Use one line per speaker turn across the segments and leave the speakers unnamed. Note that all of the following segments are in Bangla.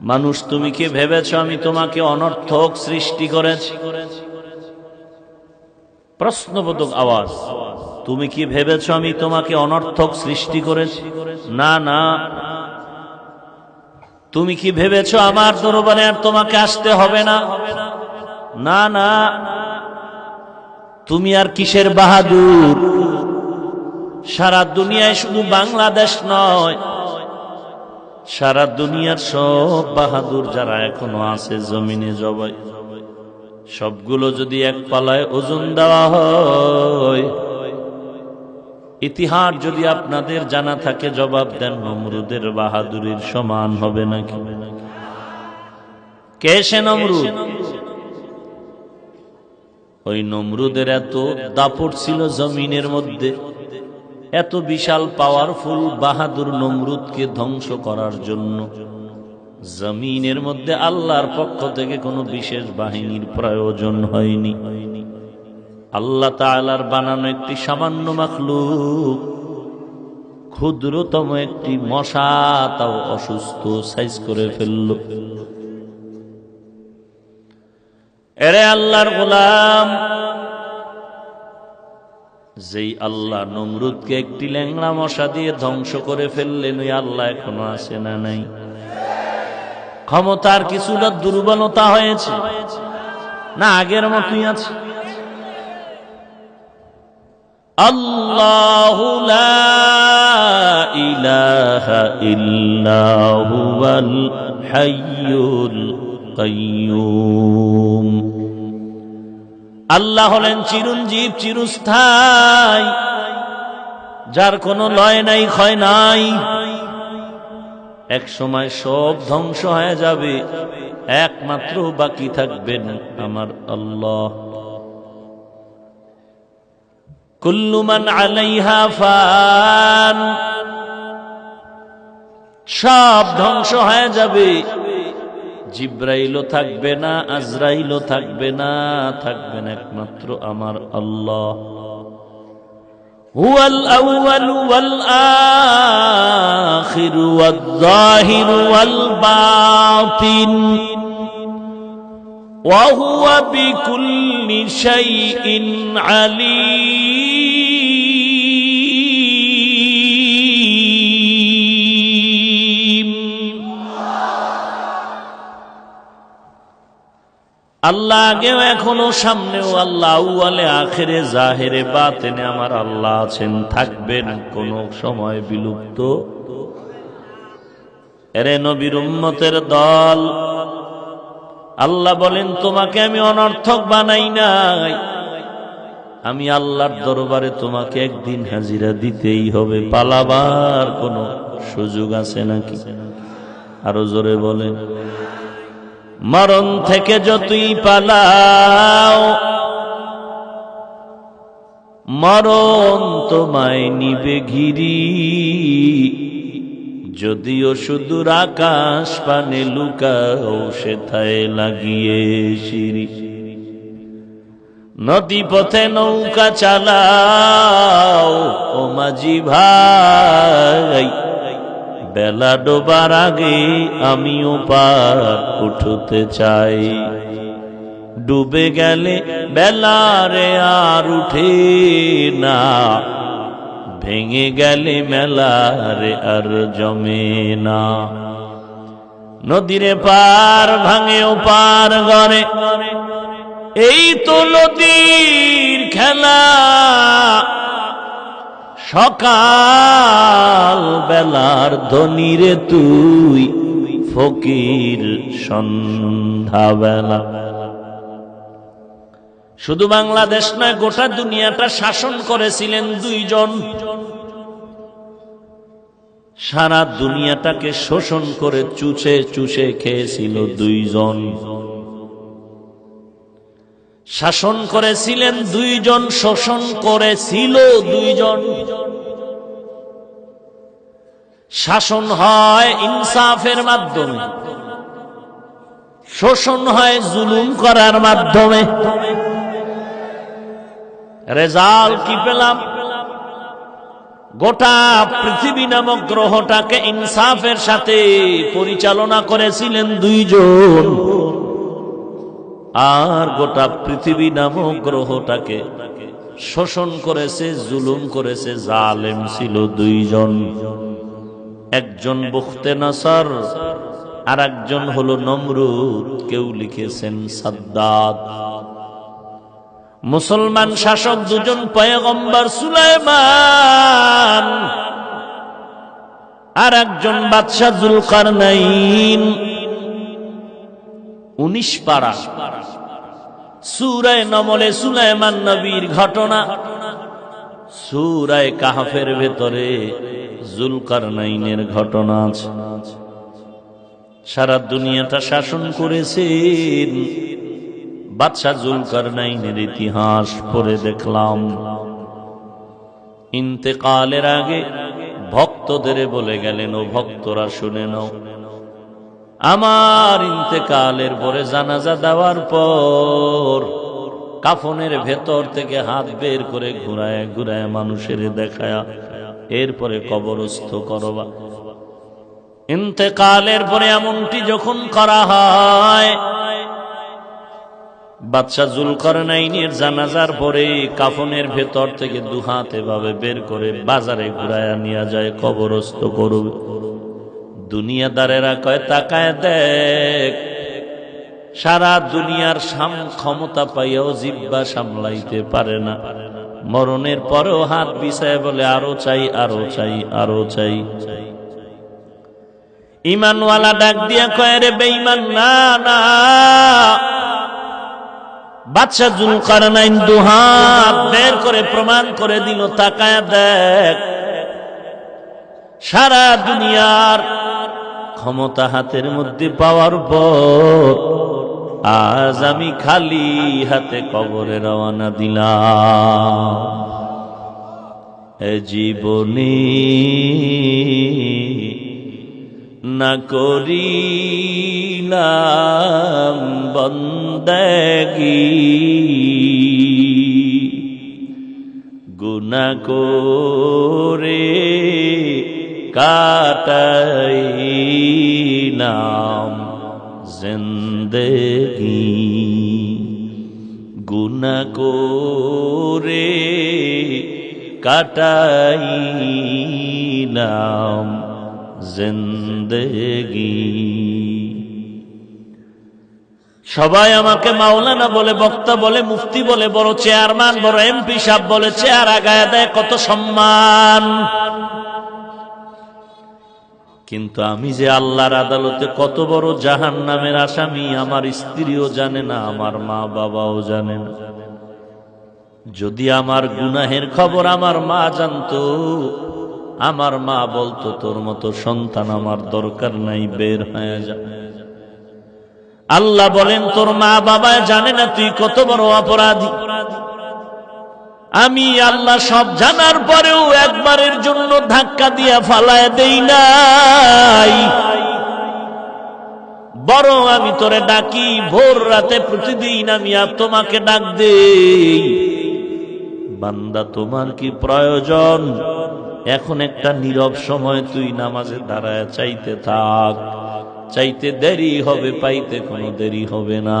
মানুষ, তুমি কি ভেবেছ আমি তোমাকে অনর্থক সৃষ্টি করেছি? প্রশ্নবোধক আওয়াজ, তুমি কি ভেবেছ আমি তোমাকে অনর্থক সৃষ্টি করেছি? না না। তুমি কি ভেবেছ আমার দরবারে আর তোমাকে আসতে হবে না? না না। তুমি আর কিসের বাহাদুর? সারা দুনিয়ায় শুধু বাংলাদেশ নয় সারা দুনিয়ার সব বাহাদুর যারা এখনও আছে জমিনে জবাই। সবগুলো যদি এক পালায় ওজন দেওয়া হয়। ইতিহাস যদি আপনাদের জানা থাকে, জবাব দেন, নমরুদের বাহাদুরির সমান হবে নাকি? কে সে নমরুদ? ওই নমরুদের এত দাপট ছিল জমিনের মধ্যে। এত বিশাল পাওয়ারফুল বাহাদুর নমরুদকে ধ্বংস করার জন্য। জমিনের মধ্যে আল্লাহর পক্ষ থেকে কোনো বিশেষ বাহিনীর প্রয়োজন হয়নি। আল্লাহ তাআলার বানানো একটি সামান্য মাখলুক, ক্ষুদ্রতম একটি মশা, তাও অসুস্থ সাইজ করে ফেলল। এরে আল্লাহর গোলাম যেই আল্লাহ নমরুদকে একটি ল্যাংড়া মশা দিয়ে ধ্বংস করে ফেললেন, ওই আল্লাহ এখনও আসে না নাই? ক্ষমতার কিছুটা দুর্বলতা হয়েছে। না, আগের মতোই আছে। আল্লাহ ইলাহা ইল্লাহুল হাইয়ুল আল্লাহ হলেন চিরঞ্জীব, চিরস্থায়। যার কোনো লয় নাই, ক্ষয় নাই। এক সময় সব ধ্বংস হয়ে যাবে। একমাত্র বাকি থাকবেন আমার আল্লাহ। কুল্লুমান আলাইহা ফান। সব ধ্বংস হয়ে যাবে। জিব্রাইলও থাকবে না আজরাইলও থাকবে না থাকবেন একমাত্র আমার আল্লাহ هو الأول والآخر والظاهر والباطن وهو بكل شيء عليم আল্লাহ আগেও এখনও সামনেও আল্লাহ আউয়ালে আখেরে, জাহেরে, বাতেনে আমার আল্লাহ আছেন। থাকবেন কোন সময় বিলুপ্ত। এরে নবীর উম্মতের দল, আল্লাহ বলেন, তোমাকে আমি অনর্থক বানাই নাই। আমি আল্লাহর দরবারে তোমাকে একদিন হাজিরা দিতেই হবে। পালাবার কোনো সুযোগ আছে নাকি? আরও জোরে বলেন মরণ থেকে যতই পালাও, মরণ তোমায় নিবে ঘিরি। যদিও সুদূর আকাশ পানে লুকাও, সেথায় লাগিয়ে সিঁড়ি। নদী পথে নৌকা চালাও, ও মাঝি ভাই বেলা ডোবার আগে আমিও পার উঠতে চাই। ডুবে গেলে বেলারে আর উঠে না। ভেঙে গেলে মেলারে আর জমে না। নদীরে পার ভাঙে ও পার গড়ে। এই তো নদীর খেলা। সকাল বেলার ধনিরে তুই ফকির সন্ধ্যা বেলা শুধু বাংলাদেশ নয়, গোটা দুনিয়াটা শাসন করেছিলেন দুইজন। সারা দুনিয়াটাকে শোষণ করে চুষে চুষে খেয়েছিল দুইজন। শাসন করেছিলেন, দুইজন শোষণ করেছিল, দুইজন। শাসন হয় ইনসাফের মাধ্যমে। শোষণ হয় জুলুম করার মাধ্যমে। রেজাল্ট কি পেলাম? গোটা পৃথিবী নামক গ্রহটাকে ইনসাফের সাথে পরিচালনা করেছিলেন দুইজন। আর গোটা পৃথিবী নামক গ্রহটাকে শোষণ করেছে, জুলুম করেছে, জালেম ছিল দুইজন। একজন বুখতে নাসার আর একজন হলো নমরুদ, কেউ লিখেছেন সাদ্দাত। মুসলমান শাসক দুজন পয়গম্বর সুলাইমান আর একজন বাদশাহ জুলকার নাইন উনিশ পাড়া সুরায় নমলে সুলাইমান নবীর ঘটনা। সুরায় কাহাফের ভেতরে জুলকার নাইনের ঘটনা আছে। সারা দুনিয়াটা শাসন করেছেন। বাদশাহ জুলকার নাইনের ইতিহাস পড়ে দেখলাম। ইন্তেকালের আগে ভক্তদের বলে গেলেন, ও ভক্তরা শুনে নাও। আমার ইন্তেকালের পরে জানাজা দেওয়ার পর কাফনের ভেতর থেকে হাত বের করে ঘুরায় ঘুরায় মানুষের দেখায়া, এরপরে কবরস্থ করবা। ইন্তেকালের পরে এমনটি যখন করা হয় বাচ্চা বাদশাহ জুলকর নাইনের জানাজার পরে কাফনের ভেতর থেকে দুহাত এভাবে বের করে বাজারে ঘুরায়া নিয়ে যায়, কবরস্থ করবে। দুনিয়াদারেরা কয়, তাকায় দেখ, সারা দুনিয়ার সাম ক্ষমতা পাইয়াও জিব্বা সামলাইতে পারে না। মরণের পরেও হাত বিছায় বলে, আরও চাই আরও চাই আরও চাই। ইমানওয়ালা ডাক দিয়া কয়, রে বেঈমান, না না। বাদশাহ জুলকার নাইন দুহাত বের করে প্রমাণ করে দিল, তাকায় দেখ, সারা দুনিয়ার ক্ষমতা হাতের মধ্যে পাওয়ার পর আজ আমি খালি হাতে কবরে রওনা দিলাম। জীবনে না করিলাম বন্দগি। গুনা করে কাটাইলাম জিন্দগি। গুনা করে কাটাই নাম জিন্দগি। সবাই আমাকে মাওলানা বলে, বক্তা বলে, মুফতি বলে, বড় চেয়ারম্যান বড় এমপি সাহেব বলে চেয়ার আগায় দেয় কত সম্মান। কিন্তু আমি যে আল্লাহর আদালতে কত বড় জাহান নামের আসামি, আমার স্ত্রীও জানে না, আমার মা বাবাও জানে না। যদি আমার গুনাহের খবর আমার মা জানতো, আমার মা বলতো, তোর মতো সন্তান আমার দরকার নাই, বের হয়ে যা। আল্লাহ বলেন, তোর মা বাবা জানে না তুই কত বড় অপরাধী। আমি আল্লাহ সব জানার পরেও একবারের জন্য ধাক্কা দিয়া ফালায় দেই নাই। বরং আমি তোরে ডাকি, ভোর রাতে প্রতিদিন আমি আর তোমাকে ডাক দেই। বান্দা, তোমার কি প্রয়োজন? এখন একটা নীরব সময়, তুই নামাজে দাঁড়ায় চাইতে থাক। চাইতে দেরি হবে, পাইতে কোনো দেরি হবে না।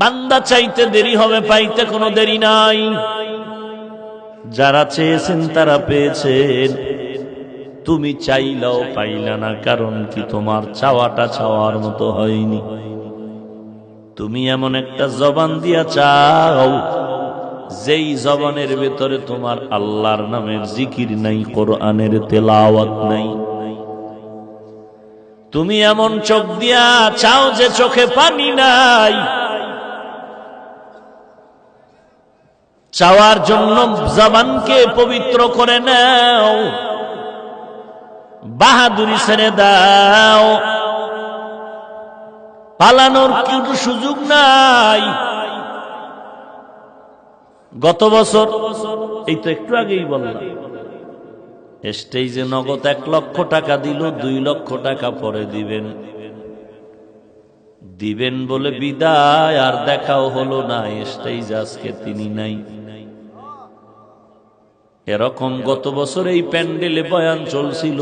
বান্দা চাইতে দেরি হবে, পাইতে কোনো দেরি নাই। যারা চেয়েছেন তারা পেয়েছেন। তুমি চাইলাও পাইলা না, কারণ কি তোমার চাওয়াটা চাওয়ার মতো হয়নি। তুমি এমন একটা জবান দিয়া চাও, যেই জবানের ভেতরে তোমার আল্লাহর নামের জিকির নাই, কোরআনের তেলাওয়াত নাই। তুমি এমন চোখ দিয়া চাও যে চোখে পানি নাই। চাওয়ার জন্য জবানকে পবিত্র করে নাও। বাহাদুরি ছেড়ে দাও। পালানোর কোনো সুযোগ নাই। গত বছর, এই তো একটু আগেই বললাম, স্টেজে নগদ এক লক্ষ টাকা দিল, দুই লক্ষ টাকা পরে দিবেন। দিবেন বলে বিদায়, আর দেখাও হলো না, স্টেজ আজকে তিনি নাই। এরকম গত বছর এই প্যান্ডেলে বয়ান চলছিল।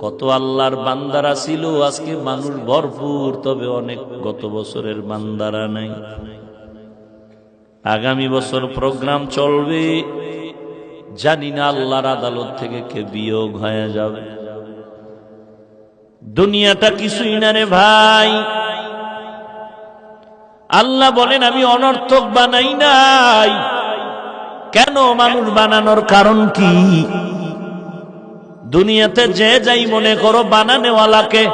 কত আল্লাহর বান্দারা ছিল, আজকে মানুষ ভরপুর, তবে অনেক গত বছরের বান্দারা নাই। আগামী বছর প্রোগ্রাম চলবে, জানি না আল্লাহর আদালত থেকে কে বিয়োগ হয়ে যাবে। দুনিয়াটা কিছুই না রে ভাই। আল্লাহ বলেন, আমি অনর্থক বানাই নাই। কেন মানুষ বানানোর কারণ কি? দুনিয়াতে যে যাই মনে করো বানানেওয়ালাকে।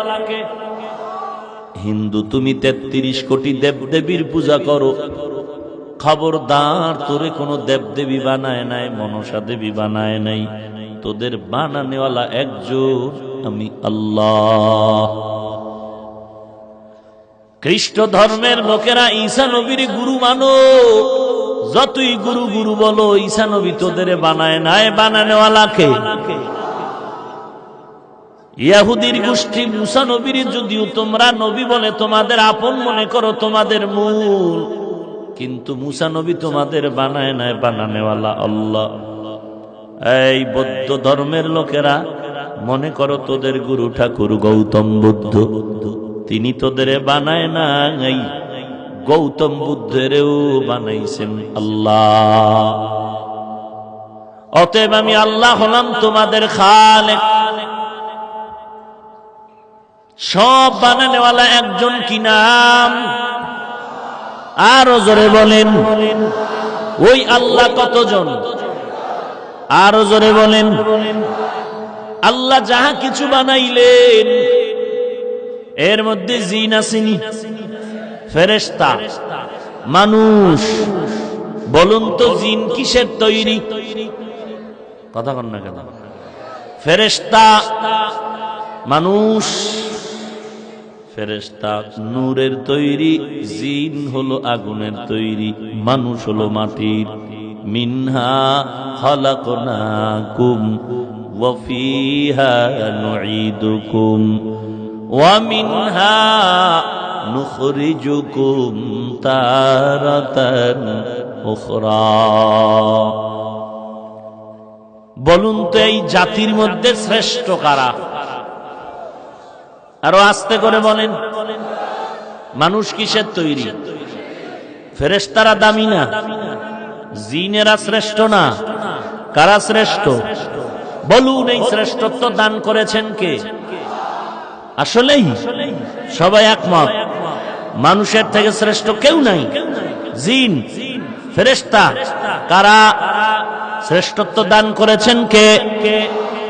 হিন্দু, তুমি তেত্রিশ কোটি দেবদেবীর পূজা করো। খবরদার, তোরে কোনো দেবদেবী বানায় নাই, মনসা দেবী বানায় নাই। তোদের বানানেওয়ালা একজন, আমি আল্লাহ। খ্রিস্ট ধর্মের লোকেরা ঈসা নবীর গুরু মানো। যতই গুরু গুরু বলো ঈসা নবী তোদের বানায় নাই বানানেওয়ালাকে ইয়াহুদির গোষ্ঠী, মুসা নবীর যদিও তোমরা নবী বলে তোমাদের আপন মনে করো, তোমাদের মূল। কিন্তু মুসা নবী তোমাদের বানায় নাই, বানানেওয়ালা আল্লাহ। এই বৌদ্ধ ধর্মের লোকেরা মনে করো তোদের গুরু ঠাকুর গৌতম বুদ্ধ, তিনি তোদের বানায় নাই। গৌতম বুদ্ধেরও বানাইছেন আল্লাহ। অতএব আমি আল্লাহ হলাম তোমাদের খালেক। সব বানানেওয়ালা একজন কি নাম? আরও জোরে বলেন, ওই আল্লাহ কতজন? আরও জোরে বলেন, আল্লাহ যাহা কিছু বানাইলেন, এর মধ্যে জিন আসেনি ফেরেস্তা মানুষ। বলুন তো জিন কিসের তৈরি? কথা কন না কেন? ফেরেস্তা মানুষ। ফেরেস্তা নূরের তৈরি, জিন হলো আগুনের তৈরি, মানুষ হলো মাটির। মিনহা খালাকনাকুম ওয়াফিহা নুঈদুকুম। ওয়া মিনহা নুখরিজুকুম তারাতান উখরা। বলুন তো এই জাতির মধ্যে শ্রেষ্ঠ কারা? আরও আস্তে করে বলেন। মানুষ কিসের তৈরি? ফেরেস্তারা দামি না? জিনেরা শ্রেষ্ঠ না? কারা শ্রেষ্ঠ? বলুন এই শ্রেষ্ঠত্ব দান করেছেন কে? আসলেই সবাই একমত। মানুষের থেকে শ্রেষ্ঠ কেউ নাই। জিন ফেরেস্তা কারা? শ্রেষ্ঠত্ব দান করেছেন কে?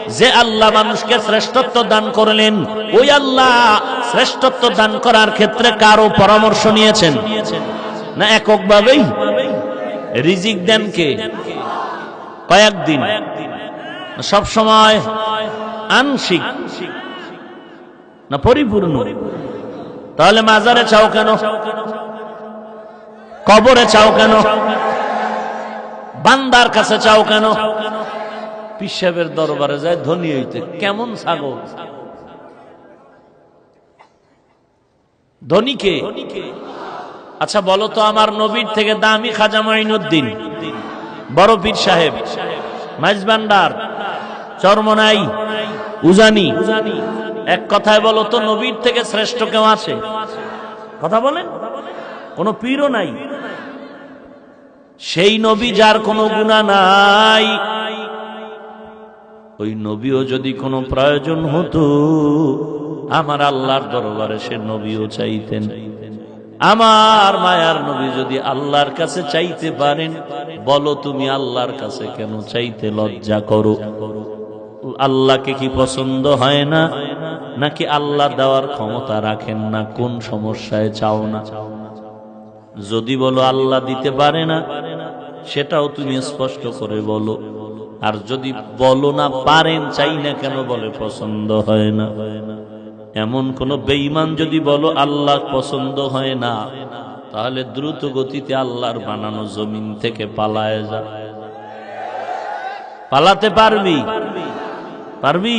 যে আল্লাহ মানুষকে শ্রেষ্ঠত্ব দান করলেন, ওই আল্লাহ শ্রেষ্ঠত্ব দান করার ক্ষেত্রে কারও পরামর্শ নিয়েছেন? না এককভাবেই? রিজিক দেন কে? কয়েকদিন। সব সময় আংশিক। না পরিপূর্ণ। তাহলে মাজারে চাও কেন? কবরে চাও কেন? বান্দার কাছে চাও কেন? পিসাবের দরবারে যায় ধনী হইতে। কেমন ছাগল? ধনীকে আচ্ছা বলো তো আমার নবীর থেকে দামি খাজা মাইনুদ্দিন বড় পীর সাহেব মাইজবান্ডার চরমনাই, উজানি এক কথায় বলো তো, নবীর থেকে শ্রেষ্ঠ কেউ আছে? কথা বলেন। কোন পীরও নাই। সেই নবী যার কোনো গুণা নাই। ওই নবীও যদি কোনো প্রয়োজন হতো, আমার আল্লাহর দরবারে সে নবীও চাইতেন। আমার মায়ার নবী যদি আল্লাহর কাছে চাইতে পারেন, বলো তুমি আল্লাহর কাছে কেন চাইতে লজ্জা করো? আল্লাহকে কি পছন্দ হয় না? নাকি আল্লাহ দেওয়ার ক্ষমতা রাখেন না? কোন সমস্যায় চাও না? যদি বলো আল্লাহ দিতে পারে না, সেটাও তুমি স্পষ্ট করে বলো। আর যদি বলো না পারেন, চাই না কেন বলে পছন্দ হয় না। এমন কোন বেঈমান যদি বলো আল্লাহ পছন্দ হয় না, তাহলে দ্রুত গতিতে আল্লাহর বানানো জমিন থেকে পালায় যা। পালাতে পারবি? পারবি?